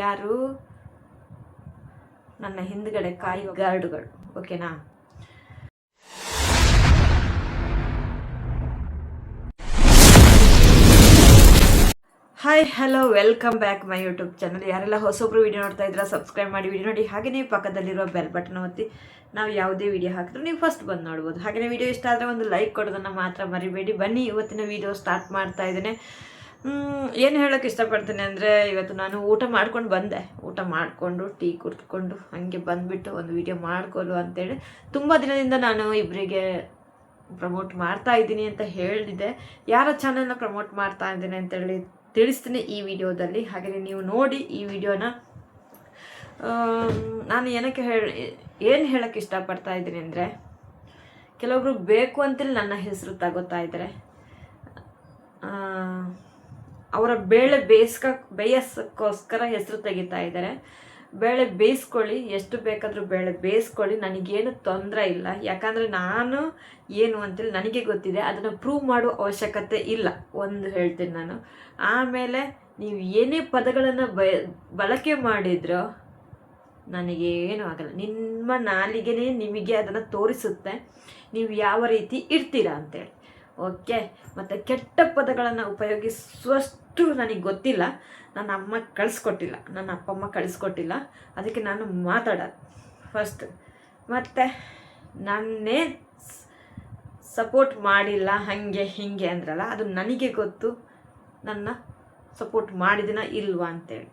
ಯಾರು? ನನ್ನ ಹಿಂದ್ಗಡೆ ಕಾಯುವ ಗಾರ್ಡ್ಗಳು. ಓಕೆನಾ? Hi hello welcome back my YouTube channel ಯಾರೆಲ್ಲ ಹೊಸೊಬ್ರು ವಿಡಿಯೋ ನೋಡ್ತಾ ಇದ್ದೀರಾ ಸಬ್ಸ್ಕ್ರೈಬ್ ಮಾಡಿ ವಿಡಿಯೋ ನೋಡಿ. ಹಾಗೆಯೇ ಪಕ್ಕದಲ್ಲಿರೋ ಬೆಲ್ ಬಟನ್ ಒತ್ತಿ. ನಾವು ಯಾವುದೇ ವಿಡಿಯೋ ಹಾಕಿದ್ರು ನೀವು ಫಸ್ಟ್ ಬಂದು ನೋಡ್ಬೋದು. ಹಾಗೆಯೇ ವಿಡಿಯೋ ಇಷ್ಟ ಆದರೆ ಒಂದು ಲೈಕ್ ಕೊಡೋದನ್ನು ಮಾತ್ರ ಮರಿಬೇಡಿ. ಬನ್ನಿ, ಇವತ್ತಿನ ವಿಡಿಯೋ ಸ್ಟಾರ್ಟ್ ಮಾಡ್ತಾ ಇದ್ದೇನೆ. ಏನು ಹೇಳೋಕ್ಕೆ ಇಷ್ಟಪಡ್ತೀನಿ ಅಂದರೆ ಇವತ್ತು ನಾನು ಊಟ ಮಾಡ್ಕೊಂಡು ಬಂದೆ. ಊಟ ಮಾಡಿಕೊಂಡು, ಟೀ ಕುಡ್ಕೊಂಡು, ಹಾಗೆ ಬಂದುಬಿಟ್ಟು ಒಂದು ವಿಡಿಯೋ ಮಾಡ್ಕೊಲು ಅಂತೇಳಿ. ತುಂಬ ದಿನದಿಂದ ನಾನು ಇಬ್ಬರಿಗೆ ಪ್ರಮೋಟ್ ಮಾಡ್ತಾ ಇದ್ದೀನಿ ಅಂತ ಹೇಳಿದೆ ಯಾರ ಚಾನಲ್ನ ಪ್ರಮೋಟ್ ಮಾಡ್ತಾ ಇದ್ದೀನಿ ಅಂತೇಳಿ ತಿಳಿಸ್ತೀನಿ ಈ ವಿಡಿಯೋದಲ್ಲಿ ಹಾಗೆ ನೀವು ನೋಡಿ ಈ ವಿಡಿಯೋನ ನಾನು ಏನಕ್ಕೆ ಹೇಳಿ ಏನು ಹೇಳೋಕ್ಕೆ ಇಷ್ಟಪಡ್ತಾ ಇದ್ದೀನಿ ಅಂದರೆ, ಕೆಲವೊಬ್ರು ಬೇಕು ಅಂತೇಳಿ ನನ್ನ ಹೆಸರು ತಗೋತಾ ಇದ್ದಾರೆ ಅವರ ಬೇಳೆ ಬೇಯಿಸ್ಕ, ಬೇಯಿಸೋಕ್ಕೋಸ್ಕರ ಹೆಸರು ತೆಗಿತಾ ಇದ್ದಾರೆ. ಬೇಳೆ ಬೇಯಿಸ್ಕೊಳ್ಳಿ, ಎಷ್ಟು ಬೇಕಾದರೂ ಬೇಳೆ ಬೇಯಿಸ್ಕೊಳ್ಳಿ, ನನಗೇನು ತೊಂದರೆ ಇಲ್ಲ. ಯಾಕಂದರೆ ನಾನು ಏನು ಅಂತೇಳಿ ನನಗೆ ಗೊತ್ತಿದೆ, ಅದನ್ನು ಪ್ರೂವ್ ಮಾಡೋ ಅವಶ್ಯಕತೆ ಇಲ್ಲ. ಒಂದು ಹೇಳ್ತೀನಿ ನಾನು. ಆಮೇಲೆ ನೀವು ಏನೇ ಪದಗಳನ್ನು ಬ ಬಳಕೆ ಮಾಡಿದ್ರೋ, ನನಗೇನು ಆಗಲ್ಲ. ನಿಮ್ಮ ನಾಲಿಗೆನೇ ನಿಮಗೆ ಅದನ್ನು ತೋರಿಸುತ್ತೆ. ನೀವು ಯಾವ ರೀತಿ ಇರ್ತೀರಾ ಅಂತೇಳಿ. ಓಕೆ, ಮತ್ತು ಕೆಟ್ಟ ಪದಗಳನ್ನು ಉಪಯೋಗಿಸುವಷ್ಟು ನನಗೆ ಗೊತ್ತಿಲ್ಲ. ನನ್ನ ಅಮ್ಮ ಕಳಿಸ್ಕೊಟ್ಟಿಲ್ಲ, ನನ್ನ ಅಪ್ಪ ಅಮ್ಮ ಕಳಿಸ್ಕೊಟ್ಟಿಲ್ಲ. ಅದಕ್ಕೆ ನಾನು ಮಾತಾಡೋದು. ಫಸ್ಟ್ ಮತ್ತು ನನ್ನೇ ಸಪೋರ್ಟ್ ಮಾಡಿಲ್ಲ, ಹಾಗೆ ಹೀಗೆ ಅಂದ್ರಲ್ಲ, ಅದು ನನಗೆ ಗೊತ್ತು. ನನ್ನ ಸಪೋರ್ಟ್ ಮಾಡಿದಿನ ಇಲ್ವಾ ಅಂತೇಳಿ.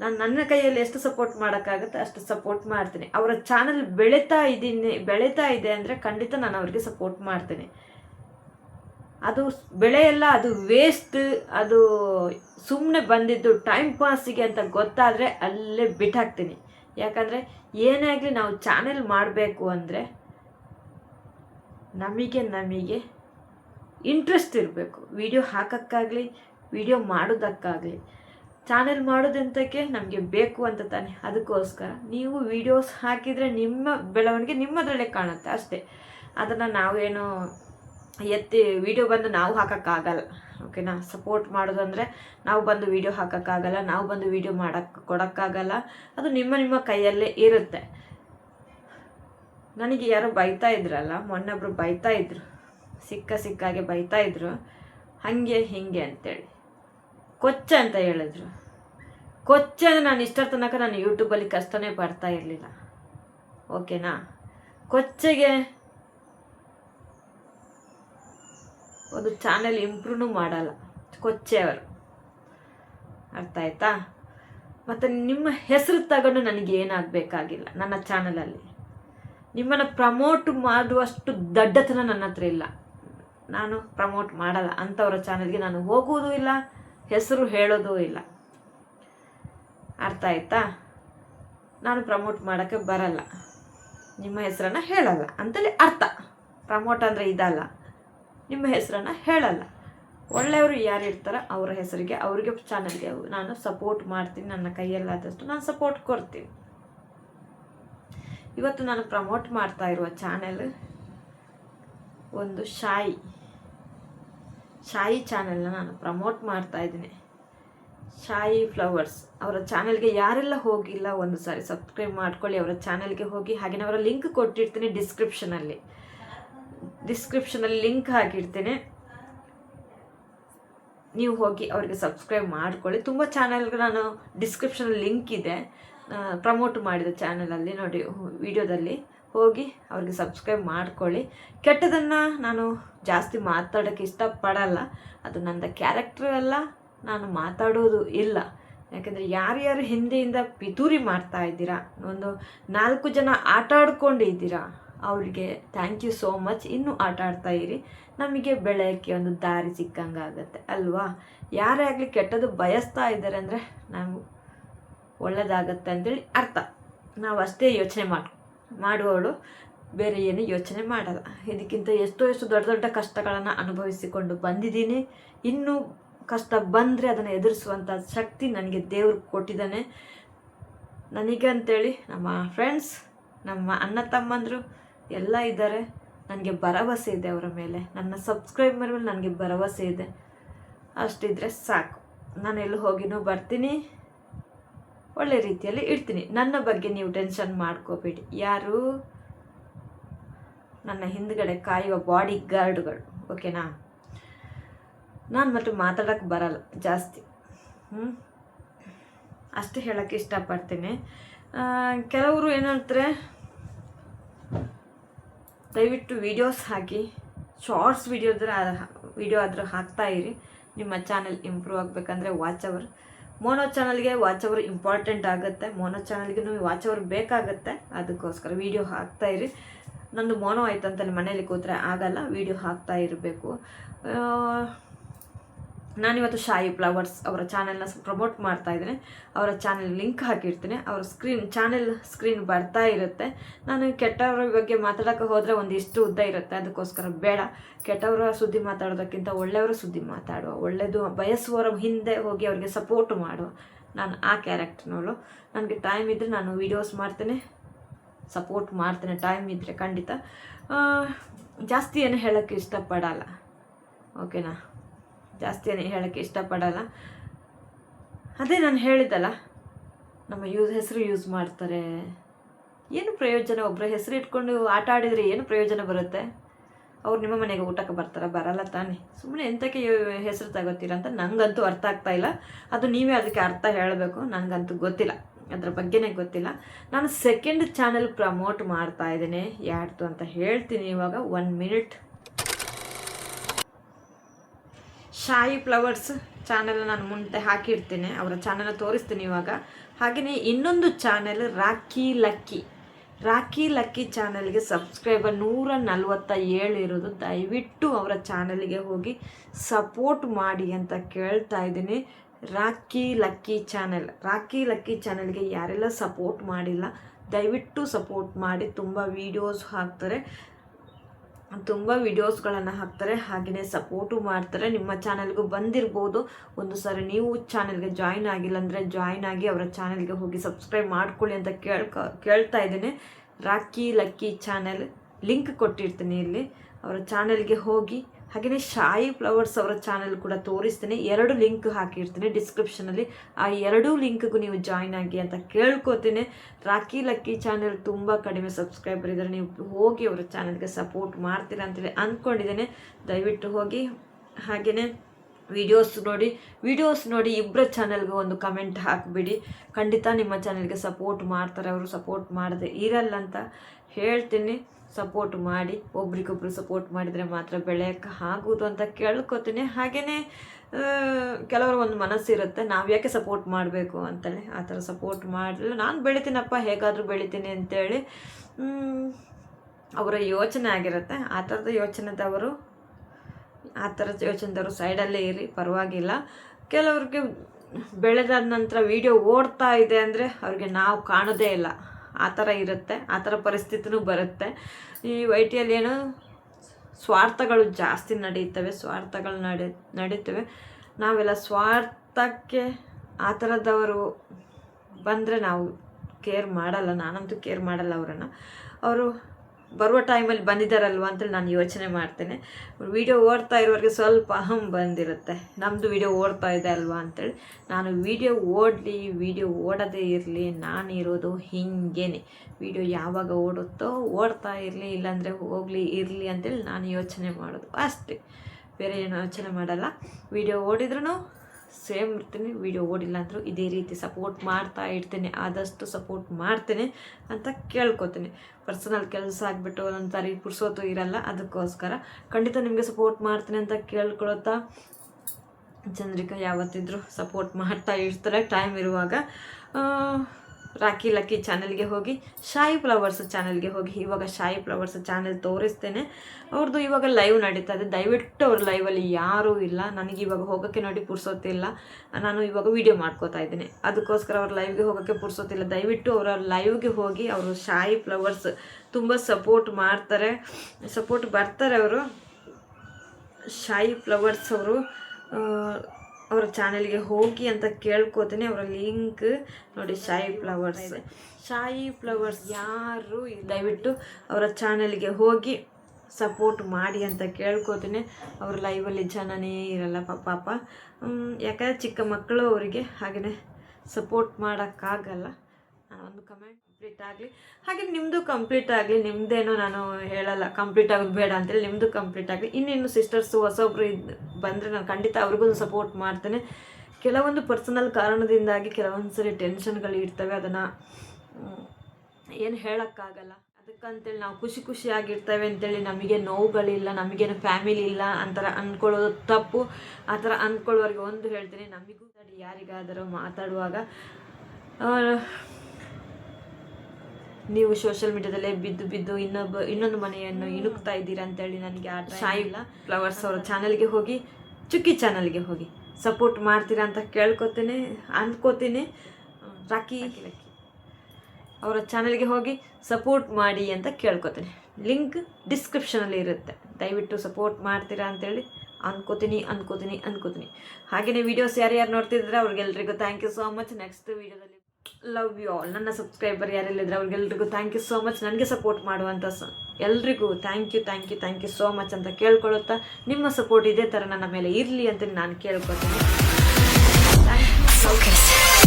ನಾನು ನನ್ನ ಕೈಯಲ್ಲಿ ಎಷ್ಟು ಸಪೋರ್ಟ್ ಮಾಡೋಕ್ಕಾಗುತ್ತೆ ಅಷ್ಟು ಸಪೋರ್ಟ್ ಮಾಡ್ತೀನಿ. ಅವರ ಚಾನಲ್ ಬೆಳೀತಾ ಇದ್ದೀನಿ, ಬೆಳೀತಾ ಇದೆ ಅಂದರೆ ಖಂಡಿತ ನಾನು ಅವ್ರಿಗೆ ಸಪೋರ್ಟ್ ಮಾಡ್ತೀನಿ. ಅದು ಬೆಳೆ ಎಲ್ಲ ಅದು ವೇಸ್ಟ್ ಅದು ಸುಮ್ಮನೆ ಬಂದಿದ್ದು ಟೈಮ್ ಪಾಸಿಗೆ ಅಂತ ಗೊತ್ತಾದರೆ ಅಲ್ಲೇ ಬಿಟ್ಟಾಕ್ತೀನಿ. ಯಾಕಂದರೆ ಏನೇ ಆಗಲಿ ನಾವು ಚಾನೆಲ್ ಮಾಡಬೇಕು ಅಂದರೆ ನಮಗೆ ನಮಗೆ ಇಂಟ್ರೆಸ್ಟ್ ಇರಬೇಕು. ವಿಡಿಯೋ ಹಾಕೋಕ್ಕಾಗಲಿ ವಿಡಿಯೋ ಮಾಡೋದಕ್ಕಾಗಲಿ. ಚಾನೆಲ್ ಮಾಡೋದಂತಕ್ಕೆ ನಮಗೆ ಬೇಕು ಅಂತ ತಾನೆ. ಅದಕ್ಕೋಸ್ಕರ ನೀವು ವಿಡಿಯೋಸ್ ಹಾಕಿದರೆ ನಿಮ್ಮ ಬೆಳವಣಿಗೆ ನಿಮ್ಮದರಲ್ಲೇ ಕಾಣುತ್ತೆ ಅಷ್ಟೇ. ಅದನ್ನು ನಾವೇನು ಎತ್ತಿ ವಿಡಿಯೋ ಬಂದು ನಾವು ಹಾಕೋಕ್ಕಾಗಲ್ಲ. ಓಕೆನಾ ಸಪೋರ್ಟ್ ಮಾಡೋದಂದರೆ ನಾವು ಬಂದು ವಿಡಿಯೋ ಹಾಕೋಕ್ಕಾಗಲ್ಲ, ನಾವು ಬಂದು ವಿಡಿಯೋ ಮಾಡೋಕ್ಕೆ ಕೊಡೋಕ್ಕಾಗಲ್ಲ. ಅದು ನಿಮ್ಮ ನಿಮ್ಮ ಕೈಯಲ್ಲೇ ಇರುತ್ತೆ. ನನಗೆ ಯಾರೋ ಬೈತಾ ಇದ್ರಲ್ಲ, ಮೊನ್ನೊಬ್ರು ಬೈತಾ ಇದ್ರು, ಸಿಕ್ಕ ಸಿಕ್ಕಾಗೆ ಬೈತಾ ಇದ್ರು, ಹಾಗೆ ಹೀಗೆ ಅಂತೇಳಿ. ಕೊಚ್ಚ ಅಂತ ಹೇಳಿದ್ರು. ಕೊಚ್ಚ ಅಂದರೆ ನಾನು ಇಷ್ಟರ ತನಕ ನಾನು ಯೂಟ್ಯೂಬಲ್ಲಿ ಕಷ್ಟನೇ ಪಡ್ತಾ ಇರಲಿಲ್ಲ. ಓಕೆನಾ ಕೊಚ್ಚೆಗೆ ಒಂದು ಚಾನೆಲ್ ಇಂಪ್ರೂವ್ ಮಾಡಲ್ಲ. ಕೊಚ್ಚೆಯವರು. ಅರ್ಥ ಆಯ್ತಾ? ಮತ್ತು ನಿಮ್ಮ ಹೆಸರು ತಗೊಂಡು ನನಗೆ ಏನಾಗಬೇಕಾಗಿಲ್ಲ ನನ್ನ ಚಾನಲಲ್ಲಿ ನಿಮ್ಮನ್ನು ಪ್ರಮೋಟ್ ಮಾಡುವಷ್ಟು ದಡ್ಡತನ ನನ್ನ ಹತ್ರ ಇಲ್ಲ. ನಾನು ಪ್ರಮೋಟ್ ಮಾಡಲ್ಲ. ಅಂಥವ್ರ ಚಾನಲ್ಗೆ ನಾನು ಹೋಗುವುದೂ ಇಲ್ಲ, ಹೆಸರು ಹೇಳೋದೂ ಇಲ್ಲ. ಅರ್ಥ ಆಯ್ತಾ? ನಾನು ಪ್ರಮೋಟ್ ಮಾಡೋಕ್ಕೆ ಬರಲ್ಲ. ನಿಮ್ಮ ಹೆಸರನ್ನು ಹೇಳಲ್ಲ ಅಂತೇಳಿ ಅರ್ಥ. ಪ್ರಮೋಟ್ ಅಂದರೆ ಇದಲ್ಲ. ನಿಮ್ಮ ಹೆಸರನ್ನು ಹೇಳಲ್ಲ. ಒಳ್ಳೆಯವರು ಯಾರು ಇರ್ತಾರೋ ಅವರ ಹೆಸರಿಗೆ, ಅವರಿಗೆ ಚಾನಲ್ಗೆ ನಾನು ಸಪೋರ್ಟ್ ಮಾಡ್ತೀನಿ. ನನ್ನ ಕೈಯಲ್ಲಾದಷ್ಟು ನಾನು ಸಪೋರ್ಟ್ ಕೊಡ್ತೀನಿ. ಇವತ್ತು ನಾನು ಪ್ರಮೋಟ್ ಮಾಡ್ತಾ ಇರುವ ಚಾನೆಲ್ ಒಂದು ಶಾಯಿ. ಶಾಯಿ ಚಾನೆಲ್ನ ನಾನು ಪ್ರಮೋಟ್ ಮಾಡ್ತಾ ಇದ್ದೀನಿ. ಶಾಯಿ ಫ್ಲವರ್ಸ್ ಅವರ ಚಾನೆಲ್ಗೆ ಯಾರೆಲ್ಲ ಹೋಗಿಲ್ಲ, ಒಂದು ಸಾರಿ ಸಬ್ಸ್ಕ್ರೈಬ್ ಮಾಡ್ಕೊಳ್ಳಿ. ಅವರ ಚಾನೆಲ್ಗೆ ಹೋಗಿ ಹಾಗೆಯೇ ಅವರ ಲಿಂಕ್ ಕೊಟ್ಟಿರ್ತೀನಿ ಡಿಸ್ಕ್ರಿಪ್ಷನಲ್ಲಿ ಡಿಸ್ಕ್ರಿಪ್ಷನಲ್ಲಿ ಲಿಂಕ್ ಹಾಕಿರ್ತೇನೆ. ನೀವು ಹೋಗಿ ಅವರಿಗೆ ಸಬ್ಸ್ಕ್ರೈಬ್ ಮಾಡ್ಕೊಳ್ಳಿ. ತುಂಬ ಚಾನಲ್ಗೆ ನಾನು ಡಿಸ್ಕ್ರಿಪ್ಷನಲ್ಲಿ ಲಿಂಕ್ ಇದೆ. ಪ್ರಮೋಟ್ ಮಾಡಿದ ಚಾನಲಲ್ಲಿ ನೋಡಿ ವಿಡಿಯೋದಲ್ಲಿ ಹೋಗಿ ಅವ್ರಿಗೆ ಸಬ್ಸ್ಕ್ರೈಬ್ ಮಾಡ್ಕೊಳ್ಳಿ. ಕೆಟ್ಟದನ್ನು ನಾನು ಜಾಸ್ತಿ ಮಾತಾಡೋಕ್ಕೆ ಇಷ್ಟಪಡಲ್ಲ. ಅದು ನನ್ನ ಕ್ಯಾರೆಕ್ಟರ್ ಎಲ್ಲ ನಾನು ಮಾತಾಡೋದು ಇಲ್ಲ. ಯಾಕೆಂದರೆ ಯಾರ್ಯಾರು ಹಿಂದೆಯಿಂದ ಪಿತೂರಿ ಮಾಡ್ತಾ ಇದ್ದೀರಾ, ಒಂದು ನಾಲ್ಕು ಜನ ಆಟ ಆಡ್ಕೊಂಡಿದ್ದೀರಾ ಅವರಿಗೆ ಥ್ಯಾಂಕ್ ಯು ಸೋ ಮಚ್ ಇನ್ನೂ ಆಟ ಆಡ್ತಾ ಇರಿ. ನಮಗೆ ಬೆಳೆಯೋಕ್ಕೆ ಒಂದು ದಾರಿ ಸಿಕ್ಕಂಗೆ ಆಗುತ್ತೆ ಅಲ್ವಾ? ಯಾರೇ ಆಗಲಿ ಕೆಟ್ಟದ್ದು ಬಯಸ್ತಾ ಇದ್ದಾರೆ ಅಂದರೆ ನಾವು ಒಳ್ಳೆಯದಾಗತ್ತೆ ಅಂತೇಳಿ ಅರ್ಥ. ನಾವು ಅಷ್ಟೇ ಯೋಚನೆ ಮಾಡಿ, ಮಾಡುವವಳು ಬೇರೆ ಏನು ಯೋಚನೆ ಮಾಡಲ್ಲ. ಇದಕ್ಕಿಂತ ಎಷ್ಟೋ ಎಷ್ಟು ದೊಡ್ಡ ದೊಡ್ಡ ಕಷ್ಟಗಳನ್ನು ಅನುಭವಿಸಿಕೊಂಡು ಬಂದಿದ್ದೀನಿ. ಇನ್ನೂ ಕಷ್ಟ ಬಂದರೆ ಅದನ್ನು ಎದುರಿಸುವಂಥ ಶಕ್ತಿ ನನಗೆ ದೇವರು ಕೊಟ್ಟಿದ್ದಾನೆ. ನನಗೆ ಅಂತೇಳಿ ನಮ್ಮ ಫ್ರೆಂಡ್ಸ್ ನಮ್ಮ ಅಣ್ಣ ತಮ್ಮಂದರು ಎಲ್ಲ ಇದ್ದಾರೆ. ನನಗೆ ಭರವಸೆ ಇದೆ ಅವರ ಮೇಲೆ. ನನ್ನ ಸಬ್ಸ್ಕ್ರೈಬರ್ ಮೇಲೆ ನನಗೆ ಭರವಸೆ ಇದೆ. ಅಷ್ಟಿದ್ರೆ ಸಾಕು. ನಾನು ಎಲ್ಲಿ ಹೋಗಿನೂ ಬರ್ತೀನಿ. ಒಳ್ಳೆ ರೀತಿಯಲ್ಲಿ ಇಡ್ತೀನಿ ನನ್ನ ಬಗ್ಗೆ ನೀವು ಟೆನ್ಷನ್ ಮಾಡ್ಕೋಬೇಡಿ. ಯಾರು? ನನ್ನ ಹಿಂದ್ಗಡೆ ಕಾಯುವ ಬಾಡಿ ಗಾರ್ಡ್ಗಳು ಓಕೆನಾ ನಾನು ಮತ್ತು ಮಾತಾಡೋಕ್ಕೆ ಬರಲ್ಲ. ಜಾಸ್ತಿ. ಹ್ಞೂ ಅಷ್ಟು ಹೇಳೋಕ್ಕೆ ಇಷ್ಟಪಡ್ತೀನಿ. ಕೆಲವರು ಏನಂತಾರೆ ದಯವಿಟ್ಟು ವಿಡಿಯೋಸ್ ಹಾಕಿ ಶಾರ್ಟ್ಸ್ ವಿಡಿಯೋ ಇದ್ರೆ ವಿಡಿಯೋ ಆದರೂ ಹಾಕ್ತಾ ಇರಿ. ನಿಮ್ಮ ಚಾನಲ್ ಇಂಪ್ರೂವ್ ಆಗಬೇಕಂದ್ರೆ ವಾಚ್ ಅವರ್ ಮೋನೋ ಚಾನಲ್ಗೆ ವಾಚ್ ಅವರ್ ಇಂಪಾರ್ಟೆಂಟ್ ಆಗುತ್ತೆ. ಮೋನೋ ಚಾನಲ್ಗೂ ವಾಚ್ ಅವರ್ ಬೇಕಾಗುತ್ತೆ. ಅದಕ್ಕೋಸ್ಕರ ವಿಡಿಯೋ ಹಾಕ್ತಾ ಇರಿ. ನಂದು ಮೋನೋ ಆಯ್ತು ಅಂತಲ್ಲಿ ಮನೇಲಿ ಕೂತ್ರೆ ಆಗಲ್ಲ. ವಿಡಿಯೋ ಹಾಕ್ತಾ ಇರಬೇಕು. ನಾನಿವತ್ತು ಶಾಯಿ ಫ್ಲವರ್ಸ್ ಅವರ ಚಾನೆಲ್ನ ಪ್ರಮೋಟ್ ಮಾಡ್ತಾ ಇದ್ದೇನೆ. ಅವರ ಚಾನೆಲ್ ಲಿಂಕ್ ಹಾಕಿರ್ತೀನಿ. ಅವರ ಸ್ಕ್ರೀನ್ ಚಾನೆಲ್ ಸ್ಕ್ರೀನ್ ಬರ್ತಾ ಇರುತ್ತೆ. ನಾನು ಕೆಟ್ಟವರ ಬಗ್ಗೆ ಮಾತಾಡೋಕೆ ಹೋದರೆ ಒಂದಿಷ್ಟು ಉದ್ದ ಇರುತ್ತೆ. ಅದಕ್ಕೋಸ್ಕರ ಬೇಡ. ಕೆಟ್ಟವರ ಸುದ್ದಿ ಮಾತಾಡೋದಕ್ಕಿಂತ ಒಳ್ಳೆಯವರ ಸುದ್ದಿ ಮಾತಾಡುವ. ಒಳ್ಳೆಯದು ಬಯಸುವವರ ಹಿಂದೆ ಹೋಗಿ ಅವರಿಗೆ ಸಪೋರ್ಟ್ ಮಾಡುವ. ನಾನು ಆ ಕ್ಯಾರೆಕ್ಟರ್ನವಳು ನನಗೆ ಟೈಮ್ ಇದ್ದರೆ ನಾನು ವೀಡಿಯೋಸ್ ಮಾಡ್ತೇನೆ. ಸಪೋರ್ಟ್ ಮಾಡ್ತೇನೆ ಟೈಮ್ ಇದ್ದರೆ ಖಂಡಿತ. ಜಾಸ್ತಿ ಏನು ಹೇಳೋಕ್ಕೆ ಇಷ್ಟಪಡಲ್ಲ. ಓಕೆನಾ ಜಾಸ್ತಿ ಹೇಳೋಕ್ಕೆ ಇಷ್ಟಪಡಲ್ಲ. ಅದೇ ನಾನು ಹೇಳಿದ್ದಲ್ಲ, ನಮ್ಮ ಯೂಸ್ ಹೆಸರು ಯೂಸ್ ಮಾಡ್ತಾರೆ. ಏನು ಪ್ರಯೋಜನ? ಒಬ್ಬರ ಹೆಸರು ಇಟ್ಕೊಂಡು ಆಟ ಆಡಿದರೆ ಏನು ಪ್ರಯೋಜನ ಬರುತ್ತೆ? ಅವ್ರು ನಿಮ್ಮ ಮನೆಗೆ ಊಟಕ್ಕೆ ಬರ್ತಾರ? ಬರಲ್ಲ ತಾನೇ. ಸುಮ್ಮನೆ ಎಂತಕ್ಕೆ ಹೆಸರು ತಗೋತೀರ ಅಂತ ನನಗಂತೂ ಅರ್ಥ ಆಗ್ತಾ ಇಲ್ಲ. ಅದು ನೀವೇ ಅದಕ್ಕೆ ಅರ್ಥ ಹೇಳಬೇಕು. ನನಗಂತೂ ಗೊತ್ತಿಲ್ಲ. ಅದ್ರ ಬಗ್ಗೆನೇ ಗೊತ್ತಿಲ್ಲ. ನಾನು ಸೆಕೆಂಡ್ ಚಾನೆಲ್ ಪ್ರಮೋಟ್ ಮಾಡ್ತಾ ಇದ್ದೀನಿ. ಯಾರ್ದು ಅಂತ ಹೇಳ್ತೀನಿ ಇವಾಗ. ಒನ್ ಮಿನಿಟ್ ಶಾಯಿ ಫ್ಲವರ್ಸ್ ಚಾನೆಲ್ ನಾನು ಮುಂದೆ ಹಾಕಿರ್ತೀನಿ. ಅವರ ಚಾನೆಲ್ ತೋರಿಸ್ತೀನಿ ಇವಾಗ. ಹಾಗೆಯೇ ಇನ್ನೊಂದು channel Rocky Lucky. Rocky Lucky ಚಾನೆಲ್ಗೆ ಸಬ್ಸ್ಕ್ರೈಬರ್ ನೂರ ನಲ್ವತ್ತ ಏಳು ಇರೋದು. ದಯವಿಟ್ಟು ಅವರ ಚಾನೆಲ್ಗೆ ಹೋಗಿ ಸಪೋರ್ಟ್ ಮಾಡಿ ಅಂತ ಕೇಳ್ತಾ ಇದ್ದೀನಿ. Rocky Lucky channel Rocky Lucky ಚಾನೆಲ್ಗೆ ಯಾರೆಲ್ಲ ಸಪೋರ್ಟ್ ಮಾಡಿಲ್ಲ, ದಯವಿಟ್ಟು ಸಪೋರ್ಟ್ ಮಾಡಿ. ತುಂಬ ವೀಡಿಯೋಸ್ ಹಾಕ್ತಾರೆ. ತುಂಬ ವಿಡಿಯೋಸ್ಗಳನ್ನು ಹಾಕ್ತಾರೆ ಹಾಗೆಯೇ ಸಪೋರ್ಟು ಮಾಡ್ತಾರೆ. ನಿಮ್ಮ ಚಾನಲ್ಗೂ ಬಂದಿರ್ಬೋದು. ಒಂದು ಸಾರಿ ನೀವು ಚಾನಲ್ಗೆ ಜಾಯ್ನ್ ಆಗಿಲ್ಲ ಅಂದರೆ ಜಾಯ್ನ್ ಆಗಿ ಅವರ ಚಾನಲ್ಗೆ ಹೋಗಿ ಸಬ್ಸ್ಕ್ರೈಬ್ ಮಾಡ್ಕೊಳ್ಳಿ ಅಂತ ಕೇಳ್ಕ, ಕೇಳ್ತಾ ಇದ್ದೀನಿ. ರಾಕಿ ಲಕ್ಕಿ ಚಾನೆಲ್ ಲಿಂಕ್ ಕೊಟ್ಟಿರ್ತೀನಿ ಇಲ್ಲಿ. ಅವರ ಚಾನಲ್ಗೆ ಹೋಗಿ ಹಾಗೆಯೇ ಶಾಯಿ ಫ್ಲವರ್ಸ್ ಅವರ ಚಾನೆಲ್ ಕೂಡ ತೋರಿಸ್ತೀನಿ. ಎರಡು ಲಿಂಕ್ ಹಾಕಿರ್ತೀನಿ ಡಿಸ್ಕ್ರಿಪ್ಷನಲ್ಲಿ. ಆ ಎರಡೂ ಲಿಂಕ್ಗೂ ನೀವು ಜಾಯ್ನ್ ಆಗಿ ಅಂತ ಕೇಳ್ಕೊತೀನಿ. ರಾಕಿ ಲಕ್ಕಿ ಚಾನೆಲ್ ತುಂಬ ಕಡಿಮೆ ಸಬ್ಸ್ಕ್ರೈಬರ್ ಇದ್ದಾರೆ ನೀವು ಹೋಗಿ ಅವರ ಚಾನಲ್ಗೆ ಸಪೋರ್ಟ್ ಮಾಡ್ತೀರಾ ಅಂತೇಳಿ ಅಂದ್ಕೊಂಡಿದ್ದೇನೆ. ದಯವಿಟ್ಟು ಹೋಗಿ. ಹಾಗೆಯೇ ವಿಡಿಯೋಸ್ ನೋಡಿ ವಿಡಿಯೋಸ್ ನೋಡಿ ಇಬ್ಬರ ಚಾನಲ್ಗೆ ಒಂದು ಕಮೆಂಟ್ ಹಾಕಿಬಿಡಿ. ಖಂಡಿತ ನಿಮ್ಮ ಚಾನಲ್ಗೆ ಸಪೋರ್ಟ್ ಮಾಡ್ತಾರೆ. ಅವರು ಸಪೋರ್ಟ್ ಮಾಡದೆ ಇರಲ್ಲ ಅಂತ ಹೇಳ್ತೀನಿ. ಸಪೋರ್ಟ್ ಮಾಡಿ, ಒಬ್ರಿಗೊಬ್ರು ಸಪೋರ್ಟ್ ಮಾಡಿದರೆ ಮಾತ್ರ ಬೆಳೆಯೋಕ್ಕೆ ಆಗೋದು ಅಂತ ಕೇಳ್ಕೊತೀನಿ. ಹಾಗೆಯೇ ಕೆಲವರ ಒಂದು ಮನಸ್ಸಿರುತ್ತೆ, ನಾವು ಯಾಕೆ ಸಪೋರ್ಟ್ ಮಾಡಬೇಕು ಅಂತೇಳಿ ಆ ಥರ ಸಪೋರ್ಟ್ ಮಾಡಲಿಲ್ಲ ನಾನು ಬೆಳಿತೀನಪ್ಪ, ಹೇಗಾದರೂ ಬೆಳಿತೀನಿ ಅಂತೇಳಿ ಅವರ ಯೋಚನೆ ಆಗಿರುತ್ತೆ. ಆ ಥರದ ಯೋಚನೆದವರು ಆ ಥರದ ಯೋಚನೆದವರು ಸೈಡಲ್ಲೇ ಇರಿ, ಪರವಾಗಿಲ್ಲ. ಕೆಲವ್ರಿಗೆ ಬೆಳೆದಾದ ನಂತರ ವಿಡಿಯೋ ಓಡ್ತಾ ಇದೆ ಅಂದರೆ ಅವ್ರಿಗೆ ನಾವು ಕಾಣೋದೇ ಇಲ್ಲ. ಆ ಥರ ಇರುತ್ತೆ, ಆ ಥರ ಪರಿಸ್ಥಿತಿನೂ ಬರುತ್ತೆ. ಈ ವೈ ಟಿಯಲ್ಲಿ ಏನು ಸ್ವಾರ್ಥಗಳು ಜಾಸ್ತಿ ನಡೀತವೆ, ಸ್ವಾರ್ಥಗಳು ನಡೆ, ನಡೀತವೆ. ನಾವೆಲ್ಲ ಸ್ವಾರ್ಥಕ್ಕೆ ಆ ಥರದವರು ಬಂದರೆ ನಾವು ಕೇರ್ ಮಾಡಲ್ಲ, ನಾನಂತೂ ಕೇರ್ ಮಾಡಲ್ಲ ಅವರನ್ನು. ಅವರು ಬರುವ ಟೈಮಲ್ಲಿ ಬಂದಿದ್ದಾರಲ್ವ ಅಂತೇಳಿ ನಾನು ಯೋಚನೆ ಮಾಡ್ತೇನೆ. ವಿಡಿಯೋ ಓಡ್ತಾ ಇರೋರಿಗೆ ಸ್ವಲ್ಪ ಅಹಂ ಬಂದಿರುತ್ತೆ. ನಮ್ಮದು ವಿಡಿಯೋ ಓಡ್ತಾ ಇದೆ ಅಲ್ವಾ ಅಂತೇಳಿ. ನಾನು ವಿಡಿಯೋ ಓಡಲಿ ವಿಡಿಯೋ ಓಡದೇ ಇರಲಿ ನಾನಿರೋದು ಹಿಂಗೇನೆ. ವಿಡಿಯೋ ಯಾವಾಗ ಓಡುತ್ತೋ ಓಡ್ತಾ ಇರಲಿ, ಇಲ್ಲಾಂದರೆ ಹೋಗಲಿ, ಇರಲಿ ಅಂತೇಳಿ ನಾನು ಯೋಚನೆ ಮಾಡೋದು ಅಷ್ಟೇ. ಬೇರೆ ಏನು ಯೋಚನೆ ಮಾಡಲ್ಲ. ವಿಡಿಯೋ ಓಡಿದ್ರೂ ಸೇಮ್ ಇರ್ತೀನಿ ವಿಡಿಯೋ ಓಡಿಲ್ಲ ಅಂದರೂ ಇದೇ ರೀತಿ ಸಪೋರ್ಟ್ ಮಾಡ್ತಾ ಇರ್ತೀನಿ, ಆದಷ್ಟು ಸಪೋರ್ಟ್ ಮಾಡ್ತೇನೆ ಅಂತ ಕೇಳ್ಕೊತೀನಿ. ಪರ್ಸನಲ್ ಕೆಲಸ ಆಗಿಬಿಟ್ಟು ಒಂದೊಂದು ಸಾರಿ ಪುರ್ಸೋತು ಇರಲ್ಲ, ಅದಕ್ಕೋಸ್ಕರ ಖಂಡಿತ ನಿಮಗೆ ಸಪೋರ್ಟ್ ಮಾಡ್ತೇನೆ ಅಂತ ಕೇಳ್ಕೊಳ್ತಾ ಚಂದ್ರಿಕಾ ಯಾವತ್ತಿದ್ರು ಸಪೋರ್ಟ್ ಮಾಡ್ತಾ ಇರ್ತಾರೆ ಟೈಮ್ ಇರುವಾಗ. ರಾಕಿ ಲಕ್ಕಿ ಚಾನಲ್ಗೆ ಹೋಗಿ, ಶಾಯಿ ಫ್ಲವರ್ಸ್ ಚಾನಲ್ಗೆ ಹೋಗಿ, ಇವಾಗ ಶಾಯಿ ಫ್ಲವರ್ಸ್ ಚಾನಲ್ ತೋರಿಸ್ತೇನೆ. ಅವ್ರದ್ದು ಇವಾಗ ಲೈವ್ ನಡೀತಾ ಇದೆ. ದಯವಿಟ್ಟು ಅವ್ರ ಲೈವಲ್ಲಿ ಯಾರೂ ಇಲ್ಲ. ನನಗೆ ಇವಾಗ ಹೋಗೋಕ್ಕೆ ನೋಡಿ ಪುರ್ಸೋತಿಲ್ಲ ನಾನು ಇವಾಗ ವೀಡಿಯೋ ಮಾಡ್ಕೋತಾ ಇದ್ದೀನಿ. ಅದಕ್ಕೋಸ್ಕರ ಅವ್ರ ಲೈವ್ಗೆ ಹೋಗೋಕ್ಕೆ ಪುರ್ಸೋತಿಲ್ಲ ದಯವಿಟ್ಟು ಅವರ ಲೈವ್ಗೆ ಹೋಗಿ ಅವರು ಶಾಯಿ ಫ್ಲವರ್ಸ್ ತುಂಬ ಸಪೋರ್ಟ್ ಮಾಡ್ತಾರೆ. ಸಪೋರ್ಟ್ ಬರ್ತಾರೆ ಅವರು. ಶಾಯಿ ಫ್ಲವರ್ಸ್ ಅವರು ಅವರ ಚಾನೆಲ್ಗೆ ಹೋಗಿ ಅಂತ ಕೇಳ್ಕೊತೀನಿ ಅವರ ಲಿಂಕ್ ನೋಡಿ ಶಾಯಿ ಫ್ಲವರ್ಸ್. ಶಾಯಿ ಫ್ಲವರ್ಸ್ ಯಾರು. ದಯವಿಟ್ಟು ಅವರ ಚಾನೆಲ್ಗೆ ಹೋಗಿ ಸಪೋರ್ಟ್ ಮಾಡಿ ಅಂತ ಕೇಳ್ಕೊತೀನಿ. ಅವ್ರ ಲೈವಲ್ಲಿ ಜನನೇ ಇರಲ್ಲ ಪಾಪ. ಯಾಕಂದರೆ ಚಿಕ್ಕ ಮಕ್ಕಳು ಅವರಿಗೆ ಹಾಗೆಯೇ ಸಪೋರ್ಟ್ ಮಾಡೋಕ್ಕಾಗಲ್ಲ. ಒಂದು ಕಮೆಂಟ್ ಕಂಪ್ಲೀಟ್ ಆಗಲಿ. ಹಾಗೆ ನಿಮ್ಮದು ಕಂಪ್ಲೀಟ್ ಆಗಲಿ ನಿಮ್ಮದೇನು ನಾನು ಹೇಳಲ್ಲ ಕಂಪ್ಲೀಟ್ ಆಗೋದು ಬೇಡ ಅಂತೇಳಿ ನಿಮ್ಮದು ಕಂಪ್ಲೀಟ್ ಆಗಲಿ. ಇನ್ನಿನ್ನು ಸಿಸ್ಟರ್ಸು ಹೊಸೊಬ್ರು ಇದು ಬಂದರೆ ನಾನು ಖಂಡಿತ ಅವ್ರಿಗೂ ಸಪೋರ್ಟ್ ಮಾಡ್ತೇನೆ. ಕೆಲವೊಂದು ಪರ್ಸನಲ್ ಕಾರಣದಿಂದಾಗಿ ಕೆಲವೊಂದು ಸರಿ ಟೆನ್ಷನ್ಗಳು ಇರ್ತವೆ, ಅದನ್ನು ಏನು ಹೇಳೋಕ್ಕಾಗಲ್ಲ. ಅದಕ್ಕಂತೇಳಿ ನಾವು ಖುಷಿ ಖುಷಿಯಾಗಿರ್ತೇವೆ ಅಂತೇಳಿ ನಮಗೆ ನೋವುಗಳಿಲ್ಲ, ನಮಗೇನು ಫ್ಯಾಮಿಲಿ ಇಲ್ಲ ಅಂತರ ಅಂದ್ಕೊಳ್ಳೋದು ತಪ್ಪು. ಆ ಥರ ಅಂದ್ಕೊಳ್ಳೋರಿಗೆ ಒಂದು ಹೇಳ್ತೀನಿ, ನಮಗೂ ಯಾರಿಗಾದರೂ ಮಾತಾಡುವಾಗ. ನೀವು ಸೋಷಿಯಲ್ ಮೀಡಿಯಾದಲ್ಲೇ ಬಿದ್ದು ಬಿದ್ದು ಇನ್ನೊಬ್ಬ ಇನ್ನೊಂದು ಮನೆಯನ್ನು ಇಣುಕ್ತಾ ಇದ್ದೀರಾ ಅಂತೇಳಿ ನನಗೆ ಆ ಶಾಯಿ ಇಲ್ಲ. ಫ್ಲವರ್ಸ್ ಅವರ ಚಾನಲ್ಗೆ ಹೋಗಿ ಚುಕ್ಕಿ ಚಾನಲ್ಗೆ ಹೋಗಿ. ಸಪೋರ್ಟ್ ಮಾಡ್ತೀರಾ ಅಂತ ಕೇಳ್ಕೊತೀನಿ ಅಂದ್ಕೋತೀನಿ. ರಾಕಿ ಅವರ ಚಾನಲ್ಗೆ ಹೋಗಿ ಸಪೋರ್ಟ್ ಮಾಡಿ ಅಂತ ಕೇಳ್ಕೊತೀನಿ. ಲಿಂಕ್ ಡಿಸ್ಕ್ರಿಪ್ಷನಲ್ಲಿ ಇರುತ್ತೆ. ದಯವಿಟ್ಟು ಸಪೋರ್ಟ್ ಮಾಡ್ತೀರಾ ಅಂತೇಳಿ ಅನ್ಕೋತೀನಿ ಅನ್ಕೋತೀನಿ ಅನ್ಕೋತೀನಿ ಹಾಗೆಯೇ ವೀಡಿಯೋಸ್ ಯಾರ್ಯಾರು ನೋಡ್ತಿದ್ರೆ ಅವ್ರಿಗೆಲ್ರಿಗೂ thank you so much next ವೀಡಿಯೋದಲ್ಲಿ ಲವ್ ಯು ಆಲ್ ನನ್ನ ಸಬ್ಸ್ಕ್ರೈಬರ್ ಯಾರೆಲ್ಲಿದ್ರೆ ಅವ್ರಿಗೆಲ್ರಿಗೂ ಥ್ಯಾಂಕ್ ಯು ಸೋ ಮಚ್ ನನಗೆ ಸಪೋರ್ಟ್ ಮಾಡುವಂಥ ಸ, ಎಲ್ರಿಗೂ thank you thank you thank you so much ಅಂತ ಕೇಳ್ಕೊಳ್ಳುತ್ತಾ ನಿಮ್ಮ ಸಪೋರ್ಟ್ ಇದೇ ಥರ ನನ್ನ ಮೇಲೆ ಇರಲಿ ಅಂತ ನಾನು ಕೇಳ್ಕೊತೀನಿ ಥ್ಯಾಂಕ್ ಯು.